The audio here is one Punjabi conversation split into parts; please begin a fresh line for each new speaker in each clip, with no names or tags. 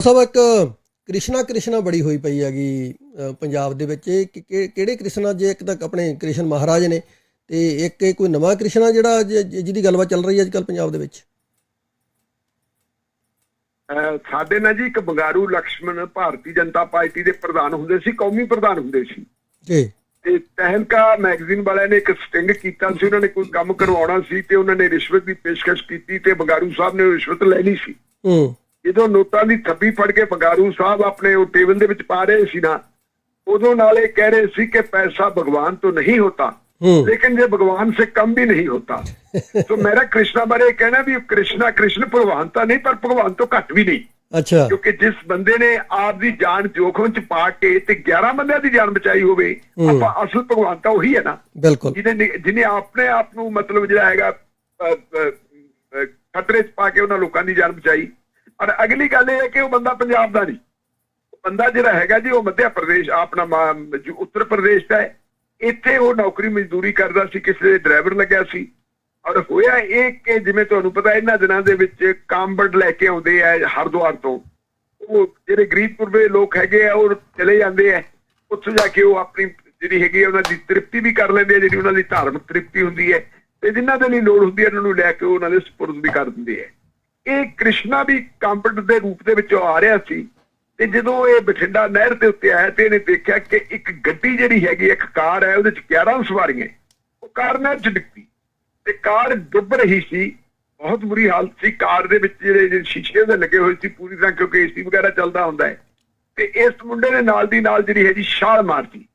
ਸਭ ਇੱਕ ਕ੍ਰਿਸ਼ਨਾ ਕ੍ਰਿਸ਼ਨਾ ਬੜੀ ਹੋਈ ਪਈ ਹੈਗੀ ਪੰਜਾਬ ਦੇ ਵਿੱਚ। ਇਹ ਕਿ- ਕਿਹੜੇ ਕ੍ਰਿਸ਼ਨਾ ਜੇ ਇੱਕ ਤਾਂ ਆਪਣੇ ਕ੍ਰਿਸ਼ਨ ਮਹਾਰਾਜ ਨੇ ਤੇ ਇੱਕ ਇਹ ਕੋਈ ਨਵਾਂ ਕ੍ਰਿਸ਼ਨਾ ਜਿਹੜਾ ਜ- ਜਿਹਦੀ ਗੱਲਬਾਤ ਚੱਲ ਰਹੀ ਹੈ ਅੱਜ ਕੱਲ ਪੰਜਾਬ ਦੇ ਵਿੱਚ?
ਅਹ ਸਾਡੇ ਨਾਲ ਜੀ ਇੱਕ ਬੰਗਾਰੂ ਲਕਸ਼ਮਣ ਭਾਰਤੀ ਜਨਤਾ ਪਾਰਟੀ ਦੇ ਪ੍ਰਧਾਨ ਹੁੰਦੇ ਸੀ ਕੌਮੀ ਪ੍ਰਧਾਨ ਹੁੰਦੇ ਸੀ।
ਜੀ।
ਤੇ ਤਹਿਲਕਾ ਮੈਗਜ਼ੀਨ ਵਾਲਿਆਂ ਨੇ ਇੱਕ ਸਟਿੰਗ ਕੀਤਾ ਸੀ ਉਹਨਾਂ ਨੇ ਕੋਈ ਕੰਮ ਕਰਵਾਉਣਾ ਸੀ ਤੇ ਉਹਨਾਂ ਨੇ ਰਿਸ਼ਵਤ ਦੀ ਪੇਸ਼ਕਸ਼ ਕੀਤੀ ਤੇ ਬੰਗਾਰੂ ਸਾਹਿਬ ਨੇ ਉਹ ਰਿਸ਼ਵਤ ਲੈ ਲਈ ਸੀ।
ਹੂੰ।
ਜਦੋਂ ਨੋਟਾਂ ਦੀ ਥੱਬੀ ਫੜ ਕੇ ਬੰਗਾਰੂ ਸਾਹਿਬ ਆਪਣੇ ਉਹ ਟੇਬਲ ਦੇ ਵਿੱਚ ਪਾ ਰਹੇ ਸੀ ਨਾ ਉਦੋਂ ਨਾਲ ਇਹ ਕਹਿ ਰਹੇ ਸੀ ਕਿ ਪੈਸਾ ਭਗਵਾਨ ਤੋਂ ਨਹੀਂ
ਹੁੰਦਾ
ਲੇਕਿਨ ਜੇ ਭਗਵਾਨ ਸੇ ਕਮ ਵੀ ਨਹੀਂ ਹੁੰਦਾ ਸੋ ਮੇਰਾ ਕ੍ਰਿਸ਼ਨਾ ਬਾਰੇ ਕਹਿਣਾ ਵੀ ਕ੍ਰਿਸ਼ਨਾ ਕ੍ਰਿਸ਼ਨ ਭਗਵਾਨ ਤਾਂ ਨਹੀਂ ਪਰ ਭਗਵਾਨ ਤੋਂ ਘੱਟ ਵੀ ਨਹੀਂ।
ਅੱਛਾ।
ਕਿਉਂਕਿ ਜਿਸ ਬੰਦੇ ਨੇ ਆਪ ਦੀ ਜਾਨ ਜੋਖਮ ਚ ਪਾ ਕੇ ਤੇ 11 ਬੰਦਿਆਂ ਦੀ ਜਾਨ ਬਚਾਈ ਹੋਵੇ ਆਪਾਂ ਅਸਲ ਭਗਵਾਨ ਤਾਂ ਉਹੀ ਹੈ ਨਾ।
ਬਿਲਕੁਲ।
ਜਿਹਨੇ ਜਿਹਨੇ ਆਪਣੇ ਆਪ ਨੂੰ ਮਤਲਬ ਜਿਹੜਾ ਹੈਗਾ ਖਤਰੇ ਚ ਪਾ ਕੇ ਉਹਨਾਂ ਲੋਕਾਂ ਦੀ ਜਾਨ ਬਚਾਈ। ਔਰ ਅਗਲੀ ਗੱਲ ਇਹ ਹੈ ਕਿ ਉਹ ਬੰਦਾ ਪੰਜਾਬ ਦਾ ਨਹੀਂ। ਬੰਦਾ ਜਿਹੜਾ ਹੈਗਾ ਜੀ, ਉਹ ਮੱਧ ਪ੍ਰਦੇਸ਼ ਆਪਣਾ ਮਾ- ਉੱਤਰ ਪ੍ਰਦੇਸ਼ ਦਾ ਹੈ। ਇੱਥੇ ਉਹ ਨੌਕਰੀ ਮਜ਼ਦੂਰੀ ਕਰਦਾ ਸੀ, ਕਿਸੇ ਦੇ ਡਰਾਈਵਰ ਲੱਗਿਆ ਸੀ। ਔਰ ਹੋਇਆ ਇਹ ਕਿ ਜਿਵੇਂ ਤੁਹਾਨੂੰ ਪਤਾ, ਇਹਨਾਂ ਦਿਨਾਂ ਦੇ ਵਿੱਚ ਕਾਮਬੜ ਲੈ ਕੇ ਆਉਂਦੇ ਆ ਹਰਿਦੁਆਰ ਤੋਂ। ਉਹ ਜਿਹੜੇ ਗਰੀਬਪੁਰ ਦੇ ਲੋਕ ਹੈਗੇ ਆ, ਉਹ ਚਲੇ ਜਾਂਦੇ ਆ। ਉੱਥੇ ਜਾ ਕੇ ਉਹ ਆਪਣੀ ਜਿਹੜੀ ਹੈਗੀ ਆ, ਉਹਨਾਂ ਦੀ ਤ੍ਰਿਪਤੀ ਵੀ ਕਰ ਲੈਂਦੇ ਆ, ਜਿਹੜੀ ਉਹਨਾਂ ਦੀ ਧਾਰਮਿਕ ਤ੍ਰਿਪਤੀ ਹੁੰਦੀ ਹੈ। ਤੇ ਜਿਨ੍ਹਾਂ ਦੇ ਲਈ ਲੋੜ ਹੁੰਦੀ ਹੈ, ਉਹਨਾਂ ਨੂੰ ਲੈ ਕੇ ਉਹਨਾਂ ਦੇ ਸਪੁਰਦ ਵੀ ਕਰ ਦਿੰਦੇ ਆ। ਇਹ ਕ੍ਰਿਸ਼ਨਾ ਵੀ ਕੰਪਟ ਦੇ ਰੂਪ ਦੇ ਵਿੱਚ ਆ ਰਿਹਾ ਸੀ ਤੇ ਜਦੋਂ ਇਹ ਬਠਿੰਡਾ ਨਹਿਰ ਦੇ ਉੱਤੇ ਆਇਆ ਤੇ ਇਹਨੇ ਦੇਖਿਆ ਕਿ ਇੱਕ ਗੱਡੀ ਜਿਹੜੀ ਹੈਗੀ, ਇੱਕ ਕਾਰ ਹੈ, ਉਹਦੇ ਚ 11 ਸਵਾਰੀਆਂ ਉਹ ਕਾਰ ਨਹਿਰ ਚ ਡਿੱਗੀ ਤੇ ਕਾਰ ਡੁੱਬ ਰਹੀ ਸੀ। ਬਹੁਤ ਬੁਰੀ ਹਾਲਤ ਸੀ। ਕਾਰ ਦੇ ਵਿੱਚ ਜਿਹੜੇ ਜਿਹੜੇ ਸ਼ੀਸ਼ੇ ਦੇ ਲੱਗੇ ਹੋਏ ਸੀ ਪੂਰੀ ਤਰ੍ਹਾਂ ਕਿਉਂਕਿ ਏਸੀ ਵਗੈਰਾ ਚੱਲਦਾ ਹੁੰਦਾ ਹੈ। ਤੇ ਇਸ ਮੁੰਡੇ ਨੇ ਨਾਲ ਦੀ ਨਾਲ ਜਿਹੜੀ ਹੈ ਜੀ ਛਾਲ ਮਾਰਤੀ।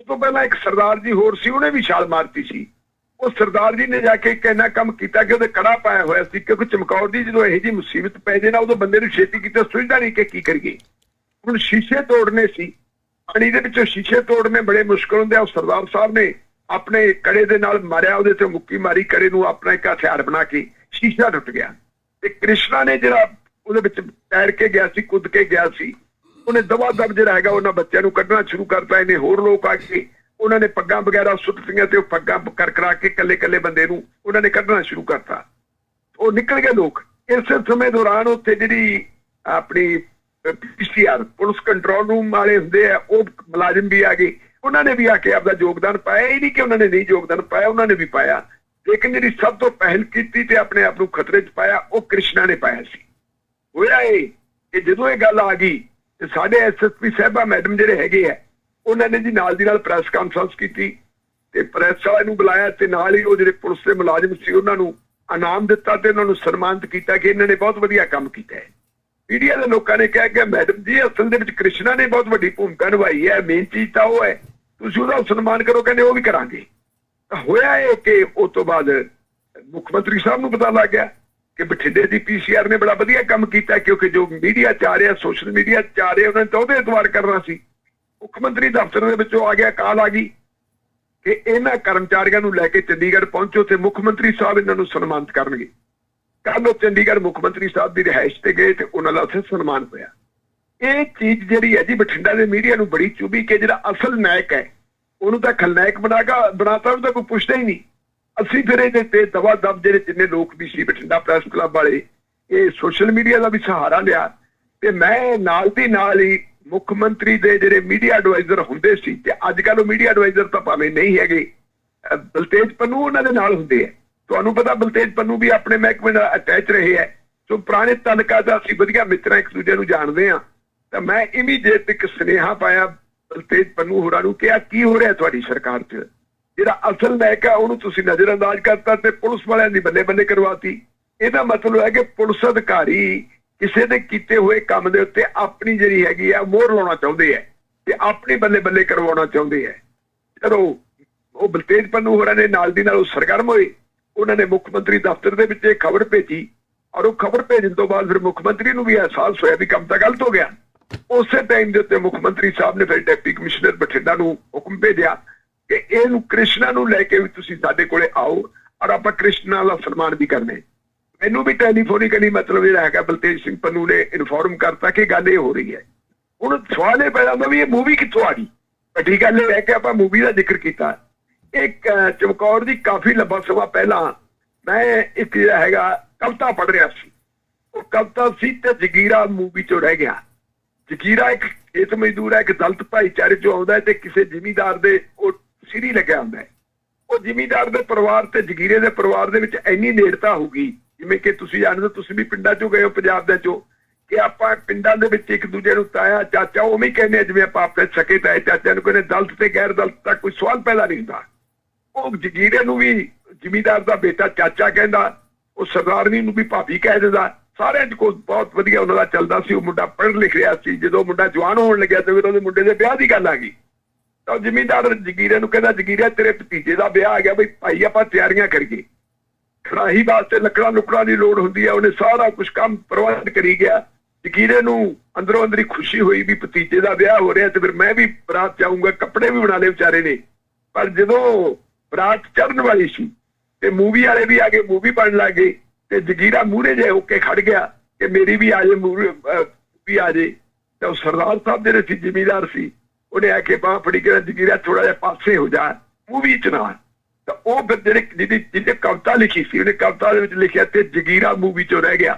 ਉਸ ਤੋਂ ਪਹਿਲਾਂ ਇੱਕ ਸਰਦਾਰ ਜੀ ਹੋਰ ਸੀ, ਉਹਨੇ ਵੀ ਛਾਲ ਮਾਰਤੀ ਸੀ। ਉਹ ਸਰਦਾਰ ਜੀ ਨੇ ਜਾ ਕੇ ਇੱਕ ਇੰਨਾ ਕੰਮ ਕੀਤਾ ਕਿ ਉਹਦੇ ਕੜਾ ਪਾਇਆ ਹੋਇਆ ਸੀ, ਕਿਉਂਕਿ ਚਮਕੌਰ ਦੀ ਜਦੋਂ ਇਹੋ ਜੀ ਮੁਸੀਬਤ ਪੈ ਜੇ ਨਾ, ਉਦੋਂ ਬੰਦੇ ਨੂੰ ਛੇਤੀ ਕੀਤਾ ਸੁਝਦਾ ਨਹੀਂ ਕਿ ਕੀ ਕਰੀਏ। ਹੁਣ ਸ਼ੀਸ਼ੇ ਤੋੜਨੇ ਸੀ। ਪਾਣੀ ਦੇ ਵਿੱਚੋਂ ਸ਼ੀਸ਼ੇ ਤੋੜਨੇ ਬੜੇ ਮੁਸ਼ਕਲ ਹੁੰਦੇ ਆ। ਸਰਦਾਰ ਸਾਹਿਬ ਨੇ ਆਪਣੇ ਕੜੇ ਦੇ ਨਾਲ ਮਾਰਿਆ, ਉਹਦੇ ਤੇ ਮੁੱਕੀ ਮਾਰੀ, ਕੜੇ ਨੂੰ ਆਪਣਾ ਇੱਕ ਹਥਿਆਰ ਬਣਾ ਕੇ ਸ਼ੀਸ਼ਾ ਟੁੱਟ ਗਿਆ। ਤੇ ਕ੍ਰਿਸ਼ਨਾ ਨੇ ਜਿਹੜਾ ਉਹਦੇ ਵਿੱਚ ਤੈਰ ਕੇ ਗਿਆ ਸੀ, ਕੁੱਦ ਕੇ ਗਿਆ ਸੀ, ਉਹਨੇ ਦਵਾ ਦਬ ਜਿਹੜਾ ਹੈਗਾ, ਉਹਨਾਂ ਬੱਚਿਆਂ ਨੂੰ ਕੱਢਣਾ ਸ਼ੁਰੂ ਕਰਤਾ। ਇਹਨੇ ਹੋਰ ਲੋਕ ਆ ਕੇ ਉਹਨਾਂ ਨੇ ਪੱਗਾਂ ਵਗੈਰਾ ਸੁੱਟੀਆਂ ਤੇ ਉਹ ਪੱਗਾਂ ਕਰ ਕਰਾ ਕੇ ਕੱਲੇ ਕੱਲੇ ਬੰਦੇ ਨੂੰ ਉਹਨਾਂ ਨੇ ਕੱਢਣਾ ਸ਼ੁਰੂ ਕਰਤਾ। ਉਹ ਨਿਕਲ ਗਏ ਲੋਕ। ਇਸੇ ਸਮੇਂ ਦੌਰਾਨ ਉੱਥੇ ਜਿਹੜੀ ਆਪਣੀ ਪੀਸੀਆਰ, ਪੁਲਿਸ ਕੰਟਰੋਲ ਰੂਮ ਵਾਲੇ ਹੁੰਦੇ ਆ, ਉਹ ਮੁਲਾਜ਼ਮ ਵੀ ਆ ਗਏ। ਉਹਨਾਂ ਨੇ ਵੀ ਆ ਕੇ ਆਪਦਾ ਯੋਗਦਾਨ ਪਾਇਆ। ਇਹ ਨਹੀਂ ਕਿ ਉਹਨਾਂ ਨੇ ਨਹੀਂ ਯੋਗਦਾਨ ਪਾਇਆ, ਉਹਨਾਂ ਨੇ ਵੀ ਪਾਇਆ। ਲੇਕਿਨ ਜਿਹੜੀ ਸਭ ਤੋਂ ਪਹਿਲ ਕੀਤੀ ਤੇ ਆਪਣੇ ਆਪ ਨੂੰ ਖਤਰੇ 'ਚ ਪਾਇਆ, ਉਹ ਕ੍ਰਿਸ਼ਨਾ ਨੇ ਪਾਇਆ ਸੀ। ਹੋਇਆ ਇਹ ਕਿ ਜਦੋਂ ਇਹ ਗੱਲ ਆ ਗਈ ਤੇ ਸਾਡੇ ਐਸਐਸਪੀ ਸਾਹਿਬਾ ਮੈਡਮ ਜਿਹੜੇ ਹੈਗੇ ਆ ਉਹਨਾਂ ਨੇ ਜੀ ਨਾਲ ਦੀ ਨਾਲ ਪ੍ਰੈਸ ਕਾਨਫਰੰਸ ਕੀਤੀ ਤੇ ਪ੍ਰੈਸ ਵਾਲਿਆਂ ਨੂੰ ਬੁਲਾਇਆ ਤੇ ਨਾਲ ਹੀ ਉਹ ਜਿਹੜੇ ਪੁਲਿਸ ਦੇ ਮੁਲਾਜ਼ਮ ਸੀ ਉਹਨਾਂ ਨੂੰ ਇਨਾਮ ਦਿੱਤਾ ਤੇ ਉਹਨਾਂ ਨੂੰ ਸਨਮਾਨਿਤ ਕੀਤਾ ਕਿ ਇਹਨਾਂ ਨੇ ਬਹੁਤ ਵਧੀਆ ਕੰਮ ਕੀਤਾ ਹੈ। ਮੀਡੀਆ ਦੇ ਲੋਕਾਂ ਨੇ ਕਿਹਾ ਕਿ ਮੈਡਮ ਜੀ, ਅਸਲ ਦੇ ਵਿੱਚ ਕ੍ਰਿਸ਼ਨਾ ਨੇ ਬਹੁਤ ਵੱਡੀ ਭੂਮਿਕਾ ਨਿਭਾਈ ਹੈ ਮੇਨ ਚੀਜ਼ ਤਾਂ ਉਹ ਹੈ, ਤੁਸੀਂ ਉਹਦਾ ਸਨਮਾਨ ਕਰੋ, ਕਹਿੰਦੇ ਉਹ ਵੀ ਕਰਾਂਗੇ। ਤਾਂ ਹੋਇਆ ਇਹ ਕਿ ਉਸ ਤੋਂ ਬਾਅਦ ਮੁੱਖ ਮੰਤਰੀ ਸਾਹਿਬ ਨੂੰ ਪਤਾ ਲੱਗ ਗਿਆ ਕਿ ਬਠਿੰਡੇ ਦੀ ਪੀਸੀਆਰ ਨੇ ਬੜਾ ਵਧੀਆ ਕੰਮ ਕੀਤਾ ਕਿਉਂਕਿ ਜੋ ਮੀਡੀਆ ਚ ਆ ਰਿਹਾ ਸੋਸ਼ਲ ਮੀਡੀਆ ਚ ਆ ਰਿਹਾ, ਉਹਨਾਂ ਨੇ ਤਾਂ ਉਹਦੇ ਇਤਵਾਰ ਕਰਨਾ ਸੀ। ਮੁੱਖ ਮੰਤਰੀ ਦਫ਼ਤਰ ਦੇ ਵਿੱਚੋਂ ਆ ਗਿਆ, ਕਾਲ ਆ ਗਈ ਕਿ ਇਹਨਾਂ ਕਰਮਚਾਰੀਆਂ ਨੂੰ ਲੈ ਕੇ ਚੰਡੀਗੜ੍ਹ ਪਹੁੰਚੋ ਤੇ ਮੁੱਖ ਮੰਤਰੀ ਸਾਹਿਬ ਇਹਨਾਂ ਨੂੰ ਸਨਮਾਨਿਤ ਕਰਨਗੇ। ਕੱਲ ਉਹ ਚੰਡੀਗੜ੍ਹ ਮੁੱਖ ਮੰਤਰੀ ਸਾਹਿਬ ਦੀ ਰਿਹਾਇਸ਼ ਤੇ ਗਏ ਤੇ ਉਹਨਾਂ ਦਾ ਉੱਥੇ ਸਨਮਾਨ ਹੋਇਆ। ਇਹ ਚੀਜ਼ ਜਿਹੜੀ ਹੈ ਜੀ ਬਠਿੰਡਾ ਦੇ ਮੀਡੀਆ ਨੂੰ ਬੜੀ ਚੁਬੀ ਕਿ ਜਿਹੜਾ ਅਸਲ ਨਾਇਕ ਹੈ, ਉਹਨੂੰ ਤਾਂ ਖਲਨਾਇਕ ਬਣਾਗਾ, ਬਣਾਤਾ, ਉਹਨੂੰ ਤਾਂ ਕੋਈ ਪੁੱਛਦਾ ਹੀ ਨਹੀਂ। ਅਸੀਂ ਫਿਰ ਇਹਦੇ ਤੇ ਦਵਾ ਦਬ ਜਿਹੜੇ ਜਿੰਨੇ ਲੋਕ ਵੀ ਸੀ ਬਠਿੰਡਾ ਪ੍ਰੈਸ ਕਲੱਬ ਵਾਲੇ, ਇਹ ਸੋਸ਼ਲ ਮੀਡੀਆ ਦਾ ਵੀ ਸਹਾਰਾ ਲਿਆ ਤੇ ਮੈਂ ਨਾਲ ਦੀ ਨਾਲ ਹੀ ਮੁੱਖ ਮੰਤਰੀ ਦੇ ਜਿਹੜੇ ਮੀਡੀਆ ਐਡਵਾਈਜ਼ਰ ਹੁੰਦੇ ਸੀ ਤੇ ਅੱਜ ਕੱਲ੍ਹ ਉਹ ਮੀਡੀਆ ਐਡਵਾਈਜ਼ਰ ਤਾਂ ਭਾਵੇਂ ਨਹੀਂ ਹੈਗੇ ਬਲਤੇਜ ਪੰਨੂ ਉਹਨਾਂ ਦੇ ਨਾਲ ਹੁੰਦੇ ਆ। ਤੁਹਾਨੂੰ ਪਤਾ ਬਲਤੇਜ ਪੰਨੂ ਵੀ ਆਪਣੇ ਮਹਿਕਮੇ ਨਾਲ ਅਟੈਚ ਰਹੇ ਹੈ ਸੋ ਪੁਰਾਣੇ ਤਲਕਾ ਦਾ ਅਸੀਂ ਵਧੀਆ ਮਿੱਤਰਾਂ ਇੱਕ ਦੂਜੇ ਨੂੰ ਜਾਣਦੇ ਆ। ਤਾਂ ਮੈਂ ਇਮੀਡੀਏਟ ਇੱਕ ਸੁਨੇਹਾ ਪਾਇਆ ਬਲਤੇਜ ਪੰਨੂ ਹੋਰਾਂ ਨੂੰ ਕਿ ਆ ਕੀ ਹੋ ਰਿਹਾ ਤੁਹਾਡੀ ਸਰਕਾਰ 'ਚ? ਜਿਹੜਾ ਅਸਲ ਨਾਇਕ ਆ, ਉਹਨੂੰ ਤੁਸੀਂ ਨਜ਼ਰ ਅੰਦਾਜ਼ ਕਰਤਾ ਤੇ ਪੁਲਿਸ ਵਾਲਿਆਂ ਦੀ ਬੱਲੇ ਬੱਲੇ ਕਰਵਾਤੀ। ਇਹਦਾ ਮਤਲਬ ਹੈ ਕਿ ਪੁਲਿਸ ਅਧਿਕਾਰੀ ਕਿਸੇ ਦੇ ਕੀਤੇ ਹੋਏ ਕੰਮ ਦੇ ਉੱਤੇ ਆਪਣੀ ਜਿਹੜੀ ਹੈਗੀ ਆ, ਮੋਹਰ ਲਾਉਣਾ ਚਾਹੁੰਦੇ ਆ ਤੇ ਆਪਣੀ ਬੱਲੇ ਬੱਲੇ ਕਰਵਾਉਣਾ ਚਾਹੁੰਦੇ ਆ। ਚਲੋ, ਉਹ ਬਲਤੇਜ ਪੰਨੂ ਹੋਰਾਂ ਨੇ ਨਾਲ ਦੀ ਨਾਲ ਉਹ ਸਰਗਰਮ ਹੋਏ। ਉਹਨਾਂ ਨੇ ਮੁੱਖ ਮੰਤਰੀ ਦਫ਼ਤਰ ਦੇ ਵਿੱਚ ਇਹ ਖਬਰ ਭੇਜੀ ਔਰ ਉਹ ਖਬਰ ਭੇਜਣ ਤੋਂ ਬਾਅਦ ਫਿਰ ਮੁੱਖ ਮੰਤਰੀ ਨੂੰ ਵੀ ਅਹਿਸਾਸ ਹੋਇਆ ਵੀ ਕੰਮ ਤਾਂ ਗਲਤ ਹੋ ਗਿਆ। ਉਸੇ ਟਾਈਮ ਦੇ ਉੱਤੇ ਮੁੱਖ ਮੰਤਰੀ ਸਾਹਿਬ ਨੇ ਫਿਰ ਡਿਪਟੀ ਕਮਿਸ਼ਨਰ ਬਠਿੰਡਾ ਨੂੰ ਹੁਕਮ ਭੇਜਿਆ ਕਿ ਇਹਨੂੰ ਕ੍ਰਿਸ਼ਨਾ ਨੂੰ ਲੈ ਕੇ ਵੀ ਤੁਸੀਂ ਸਾਡੇ ਕੋਲੇ ਆਓ ਔਰ ਆਪਾਂ ਕ੍ਰਿਸ਼ਨਾ ਦਾ ਸਨਮਾਨ ਵੀ ਕਰਨੇ। ਮੈਨੂੰ ਵੀ ਟੈਲੀਫੋਨਿਕਲੀ ਮਤਲਬ ਜਿਹੜਾ ਹੈਗਾ ਬਲਤੇਜ ਸਿੰਘ ਪੰਨੂ ਨੇ ਇਨਫੋਰਮ ਕਰਤਾ ਕਿ ਗੱਲ ਇਹ ਹੋ ਰਹੀ ਹੈ। ਹੁਣ ਸਵਾਲ ਇਹ ਪੈਦਾ ਹੁੰਦਾ ਵੀ ਇਹ ਮੂਵੀ ਕਿੱਥੋਂ ਆ ਗਈ? ਵੱਡੀ ਗੱਲ ਇਹ ਹੈ ਕਿ ਆਪਾਂ ਮੂਵੀ ਦਾ ਜ਼ਿਕਰ ਕੀਤਾ। ਇੱਕ ਚਮਕੌਰ ਦੀ ਕਾਫੀ ਲੰਬਾ ਸਮਾਂ ਪਹਿਲਾਂ ਮੈਂ ਇੱਕ ਜਿਹੜਾ ਹੈਗਾ ਕਵਿਤਾ ਪੜ੍ਹ ਰਿਹਾ ਸੀ। ਉਹ ਕਵਿਤਾ ਸੀ ਤੇ ਜਗੀਰਾ ਮੂਵੀ ਚੋਂ ਰਹਿ ਗਿਆ। ਜਗੀਰਾ ਇੱਕ ਖੇਤ ਮਜ਼ਦੂਰ ਹੈ, ਇੱਕ ਦਲਤ ਭਾਈਚਾਰੇ ਚੋਂ ਆਉਂਦਾ ਹੈ ਤੇ ਕਿਸੇ ਜ਼ਿਮੀਂਦਾਰ ਦੇ ਉਹ ਸਿਰੀ ਲੱਗਿਆ ਹੁੰਦਾ ਹੈ। ਉਹ ਜ਼ਿਮੀਂਦਾਰ ਦੇ ਪਰਿਵਾਰ ਤੇ ਜਗੀਰੇ ਦੇ ਪਰਿਵਾਰ ਦੇ ਵਿੱਚ ਇੰਨੀ ਨੇੜਤਾ ਹੋਊਗੀ ਜਿਵੇਂ ਕਿ ਤੁਸੀਂ ਜਾਣਦੇ ਹੋ, ਤੁਸੀਂ ਵੀ ਪਿੰਡਾਂ ਚੋਂ ਗਏ ਹੋ ਪੰਜਾਬ ਦੇ ਚੋਂ ਕਿ ਆਪਾਂ ਪਿੰਡਾਂ ਦੇ ਵਿੱਚ ਇੱਕ ਦੂਜੇ ਨੂੰ ਤਾਇਆ ਚਾਚਾ ਉਹ ਵੀ ਕਹਿੰਦੇ ਜਿਵੇਂ ਆਪਾਂ ਆਪਣੇ ਸਕੇ ਤਾਏ ਚਾਚਾ ਨੂੰ ਕਹਿੰਦੇ ਦਲਤ ਤੇ ਗੈਰ ਦਲਤ ਦਾ ਕੋਈ ਸਵਾਲ ਪੈਦਾ ਨਹੀਂ ਹੁੰਦਾ। ਉਹ ਜਗੀਰੇ ਨੂੰ ਵੀ ਜਿਮੀਦਾਰ ਦਾ ਬੇਟਾ ਚਾਚਾ ਕਹਿੰਦਾ ਉਹ ਸਰਦਾਰਨੀ ਨੂੰ ਵੀ ਭਾਬੀ ਕਹਿ ਦਿੰਦਾ। ਸਾਰਿਆਂ 'ਚ ਕੋਈ ਬਹੁਤ ਵਧੀਆ ਉਹਨਾਂ ਦਾ ਚੱਲਦਾ ਸੀ ਉਹ ਮੁੰਡਾ ਪੜ੍ਹ ਲਿਖ ਰਿਹਾ ਸੀ ਜਦੋਂ ਮੁੰਡਾ ਜਵਾਨ ਹੋਣ ਲੱਗਿਆ ਤੇ ਫਿਰ ਉਹਦੇ ਮੁੰਡੇ ਦੇ ਵਿਆਹ ਦੀ ਗੱਲ ਆ ਗਈ। ਤਾਂ ਉਹ ਜ਼ਿਮੀਂਦਾਰ ਜਗੀਰੇ ਨੂੰ ਕਹਿੰਦਾ ਜਗੀਰੇ ਤੇਰੇ ਭਤੀਜੇ ਦਾ ਵਿਆਹ ਆ ਗਿਆ ਬਈ ਭਾਈ ਆਪਾਂ ਤਿਆਰੀਆਂ ਕਰੀਏ। ਖਰਾਹੀ ਵਾਸਤੇ ਲੱਕੜਾਂ ਲੁਕੜਾਂ ਦੀ ਲੋੜ ਹੁੰਦੀ ਹੈ ਉਹਨੇ ਸਾਰਾ ਕੁਝ ਕੰਮ ਪ੍ਰਬੰਧ ਕਰੀ ਗਿਆ। ਜਗੀਰੇ ਨੂੰ ਅੰਦਰੋਂ ਅੰਦਰੀ ਖੁਸ਼ੀ ਹੋਈ ਵੀ ਭਤੀਜੇ ਦਾ ਵਿਆਹ ਹੋ ਰਿਹਾ ਤੇ ਫਿਰ ਮੈਂ ਵੀ ਬਰਾਤ ਜਾਊਂਗਾ, ਕੱਪੜੇ ਵੀ ਬਣਾ ਲਏ ਵਿਚਾਰੇ ਨੇ। ਪਰ ਜਦੋਂ ਬਰਾਤ ਚੜਨ ਵਾਲੀ ਸੀ ਤੇ ਮੂਵੀ ਵਾਲੇ ਵੀ ਆ ਗਏ, ਮੂਵੀ ਬਣਨ ਲੱਗੇ ਤੇ ਜਗੀਰਾ ਮੂਹਰੇ ਜੇ ਹੋ ਕੇ ਖੜ ਗਿਆ ਕਿ ਮੇਰੀ ਵੀ ਆ ਜੇ ਮੂਹਰੇ ਵੀ ਆ ਜੇ। ਤੇ ਉਹ ਸਰਦਾਰ ਸਾਹਿਬ ਜਿਹੜੇ ਸੀ, ਜ਼ਿਮੀਦਾਰ ਸੀ, ਉਹਨੇ ਆ ਕੇ ਬਾਹ ਫੜੀ ਕੇ ਜਗੀਰਾ ਥੋੜਾ ਜਿਹਾ ਪਾਸੇ ਹੋ ਜਾ, ਮੂਵੀ ਚ ਨਾ ਤਾਂ ਉਹ ਫਿਰ ਜਿਹੜੇ ਜਿਹਦੀ ਜਿਹਨੇ ਕਵਿਤਾ ਲਿਖੀ ਸੀ ਉਹਨੇ ਕਵਿਤਾ ਦੇ ਵਿੱਚ ਲਿਖਿਆ ਤੇ ਜਗੀਰਾ ਮੂਵੀ ਚੋਂ ਰਹਿ ਗਿਆ।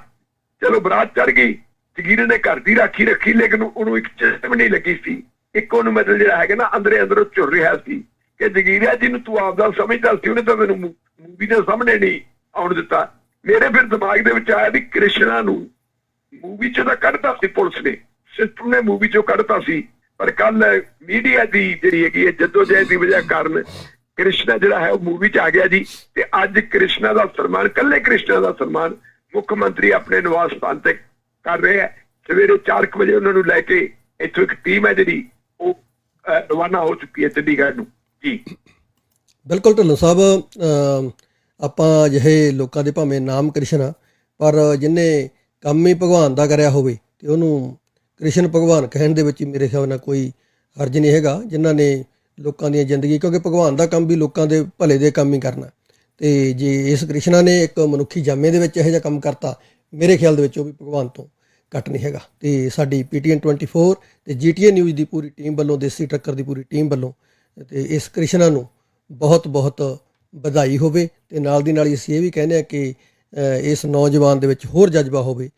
ਚਲੋ ਬਰਾਤ ਚੜ ਗਈ, ਜਗੀਰੇ ਨੇ ਘਰ ਦੀ ਰਾਖੀ ਰੱਖੀ, ਲੇਕਿਨ ਉਹਨੂੰ ਇੱਕ ਚਿੱਤ ਨਹੀਂ ਲੱਗੀ ਸੀ। ਇੱਕ ਉਹਨੂੰ ਮਤਲਬ ਜਿਹੜਾ ਹੈਗਾ ਨਾ, ਅੰਦਰੇ ਅੰਦਰੋਂ ਝੁਰ ਰਿਹਾ ਸੀ ਕਿ ਜਗੀਰਿਆ ਜਿਹਨੂੰ ਤੂੰ ਆਪਦਾ ਸਮਝਦਾ ਸੀ, ਉਹਨੇ ਤਾਂ ਮੈਨੂੰ ਮੂਵੀ ਦੇ ਸਾਹਮਣੇ ਨਹੀਂ ਆਉਣ ਦਿੱਤਾ। ਮੇਰੇ ਫਿਰ ਦਿਮਾਗ ਦੇ ਵਿੱਚ ਆਇਆ ਵੀ ਕ੍ਰਿਸ਼ਨਾ ਨੂੰ ਮੂਵੀ ਚੋਂ ਤਾਂ ਕੱਢਤਾ ਸੀ ਪੁਲਿਸ ਨੇ ਸਿਸਟਮ ਨੇ ਮੂਵੀ ਚੋਂ ਕੱਢਤਾ ਸੀ। ਪਰ ਕੱਲ ਮੀਡੀਆ ਦੀ ਜਿਹੜੀ ਹੈਗੀ ਹੈ, ਜਦੋਜਹਿਦ ਦੀ ਵਜ੍ਹਾ ਕਾਰਨ ਕ੍ਰਿਸ਼ਨਾ ਜਿਹੜਾ ਹੈ ਉਹ ਮੂਵੀ 'ਚ ਆ ਗਿਆ ਜੀ। ਤੇ ਅੱਜ ਕ੍ਰਿਸ਼ਨਾ ਦਾ ਸਨਮਾਨ ਕੱਲੇ ਕ੍ਰਿਸ਼ਨਾ ਦਾ ਸਨਮਾਨ ਮੁੱਖ ਮੰਤਰੀ ਆਪਣੇ ਨਿਵਾਸ ਸਥਾਨ ਤੇ ਕਰ ਰਹੇ ਹੈ। ਸਵੇਰੇ 4 ਵਜੇ ਉਹਨਾਂ ਨੂੰ ਲੈ ਕੇ ਇੱਥੋਂ ਇੱਕ ਟੀਮ ਹੈ ਜਿਹੜੀ ਉਹ ਰਵਾਨਾ ਹੋ ਚੁੱਕੀ ਹੈ ਚੰਡੀਗੜ੍ਹ ਨੂੰ। ਜੀ।
ਬਿਲਕੁਲ ਢਿੱਲੋਂ ਸਾਹਿਬ, ਅਮ, ਆਪਾਂ ਅਜਿਹੇ ਲੋਕਾਂ ਦੇ ਭਾਵੇਂ ਨਾਮ ਕ੍ਰਿਸ਼ਨ ਆ ਪਰ ਜਿਨੇ ਕੰਮ ਹੀ ਭਗਵਾਨ ਦਾ ਕਰਿਆ ਹੋਵੇ ਤੇ ਉਹਨੂੰ ਕ੍ਰਿਸ਼ਨ ਭਗਵਾਨ ਕਹਿਣ ਦੇ ਵਿੱਚ ਮੇਰੇ ਖਿਆਲ ਨਾਲ ਕੋਈ ਹਰਜ ਨਹੀਂ ਹੈਗਾ, ਜਿਨ੍ਹਾਂ ਨੇ ਲੋਕਾਂ ਦੀਆਂ ਜ਼ਿੰਦਗੀ, ਕਿਉਂਕਿ ਭਗਵਾਨ ਦਾ ਕੰਮ ਵੀ ਲੋਕਾਂ ਦੇ ਭਲੇ ਦੇ ਕੰਮ ਹੀ ਕਰਨਾ। ਤੇ ਜੇ ਇਸ ਕ੍ਰਿਸ਼ਨਾ ਨੇ ਇੱਕ ਮਨੁੱਖੀ ਜਾਮੇ ਦੇ ਵਿੱਚ ਇਹੋ ਜਿਹਾ ਕੰਮ ਕਰਤਾ, ਮੇਰੇ ਖਿਆਲ ਦੇ ਵਿੱਚ ਉਹ ਵੀ ਭਗਵਾਨ ਤੋਂ ਘੱਟ ਨਹੀਂ ਹੈਗਾ। ਤੇ ਸਾਡੀ ਪੀਟੀਐਨ 24 ਤੇ ਜੀਟੀਏ ਨਿਊਜ਼ ਦੀ ਪੂਰੀ ਟੀਮ ਵੱਲੋਂ, ਦੇਸੀ ਟੱਕਰ ਦੀ ਪੂਰੀ ਟੀਮ ਵੱਲੋਂ, ਤੇ ਇਸ ਕ੍ਰਿਸ਼ਨਾ ਨੂੰ ਬਹੁਤ ਬਹੁਤ ਵਧਾਈ ਹੋਵੇ। ਤੇ ਨਾਲ ਦੀ ਨਾਲ ਹੀ ਅਸੀਂ ਇਹ ਵੀ ਕਹਿੰਦੇ ਆ ਕਿ ਇਸ ਨੌਜਵਾਨ ਦੇ ਵਿੱਚ ਹੋਰ ਜਜ਼ਬਾ ਹੋਵੇ।